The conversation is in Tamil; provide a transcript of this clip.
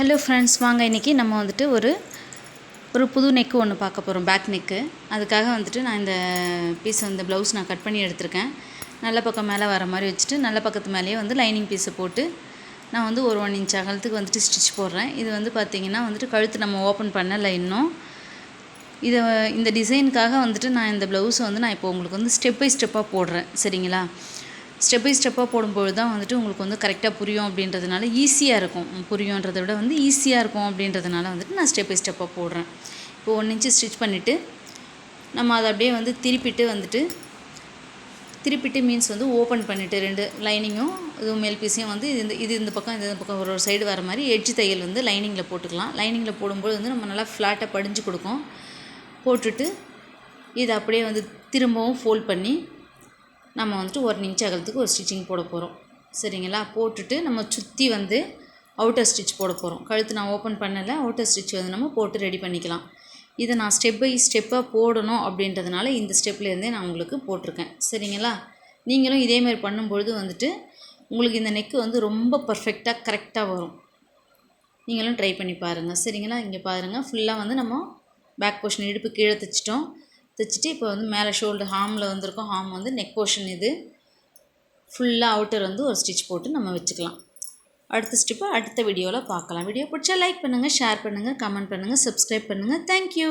ஹலோ ஃப்ரெண்ட்ஸ் வாங்க இன்றைக்கி நம்ம வந்துட்டு ஒரு ஒரு புது நெக்கு ஒன்று பார்க்க போகிறோம் பேக் நெக்கு அதுக்காக வந்துட்டு நான் இந்த பீஸ் இந்த ப்ளவுஸ் நான் கட் பண்ணி எடுத்திருக்கேன். நல்ல பக்கம் மேலே வர மாதிரி வச்சுட்டு நல்ல பக்கத்து மேலேயே வந்து லைனிங் பீஸை போட்டு நான் வந்து ஒரு ஒன் இன்ச் அகலத்துக்கு வந்துட்டு ஸ்டிச் போடுறேன். இது வந்து பார்த்திங்கன்னா வந்துட்டு கழுத்து நம்ம ஓப்பன் பண்ணலை இன்னும். இதை இந்த டிசைனுக்காக வந்துட்டு நான் இந்த ப்ளவுஸை வந்து நான் இப்போ உங்களுக்கு வந்து ஸ்டெப் பை ஸ்டெப்பாக போடுறேன். சரிங்களா? ஸ்டெப் பை ஸ்டெப்பாக போடும்போது தான் வந்துட்டு உங்களுக்கு வந்து கரெக்டாக புரியும் அப்படின்றதுனால ஈஸியாக இருக்கும். புரியுன்றதை விட வந்து ஈஸியாக இருக்கும் அப்படின்றதுனால வந்துட்டு நான் ஸ்டெப் பை ஸ்டெப்பாக போடுறேன். இப்போ ஒன் இன்ச்சு ஸ்டிச் பண்ணிவிட்டு நம்ம அதை அப்படியே வந்து திருப்பிட்டு வந்துட்டு திருப்பிட்டு மீன்ஸ் வந்து ஓப்பன் பண்ணிவிட்டு ரெண்டு லைனிங்கும் இதுவும் மேல் பீஸையும் வந்து இது இந்த இது இந்த பக்கம் இந்த பக்கம் ஒரு ஒரு சைடு வர மாதிரி எட்ஜ் தையல் வந்து லைனிங்கில் போட்டுக்கலாம். லைனிங்கில் போடும்போது வந்து நம்ம நல்லா ஃப்ளாட்டாக படிஞ்சு கொடுக்கும். போட்டுட்டு இதை அப்படியே வந்து திரும்பவும் ஃபோல்ட் பண்ணி நம்ம வந்துட்டு ஒரு இன்ச் அகலத்துக்கு ஒரு ஸ்டிச்சிங் போட போகிறோம் சரிங்களா? போட்டுட்டு நம்ம சுற்றி வந்து அவுட்டர் ஸ்டிச் போட போகிறோம் கழுத்து நான் ஓப்பன் பண்ணலை அவுட்டர் ஸ்டிச் வந்து நம்ம போட்டு ரெடி பண்ணிக்கலாம். இதை நான் ஸ்டெப் பை ஸ்டெப்பாக போடணும் அப்படின்றதுனால இந்த ஸ்டெப்லேருந்தே நான் உங்களுக்கு போட்டிருக்கேன். சரிங்களா? நீங்களும் இதேமாரி பண்ணும்பொழுது வந்துட்டு உங்களுக்கு இந்த நெக்கு வந்து ரொம்ப பர்ஃபெக்டாக கரெக்டாக வரும். நீங்களும் ட்ரை பண்ணி பாருங்கள் சரிங்களா? இங்கே பாருங்கள் ஃபுல்லாக வந்து நம்ம பேக் போர்ஷன் இடுப்பு கீழே தைச்சிட்டோம் தைச்சிட்டு இப்போ வந்து மேலே ஷோல்டர் ஹாமில் வந்திருக்கோம் ஹாம் வந்து நெக் போர்ஷன் இது. ஃபுல்லாக அவுட்டர் வந்து ஒரு ஸ்டிச் போட்டு நம்ம வச்சுக்கலாம். அடுத்த ஸ்டெப்பை அடுத்த வீடியோவில் பார்க்கலாம். வீடியோ பிடிச்சா லைக் பண்ணுங்கள் ஷேர் பண்ணுங்கள் கமெண்ட் பண்ணுங்கள் சப்ஸ்கிரைப் பண்ணுங்கள் தேங்க்யூ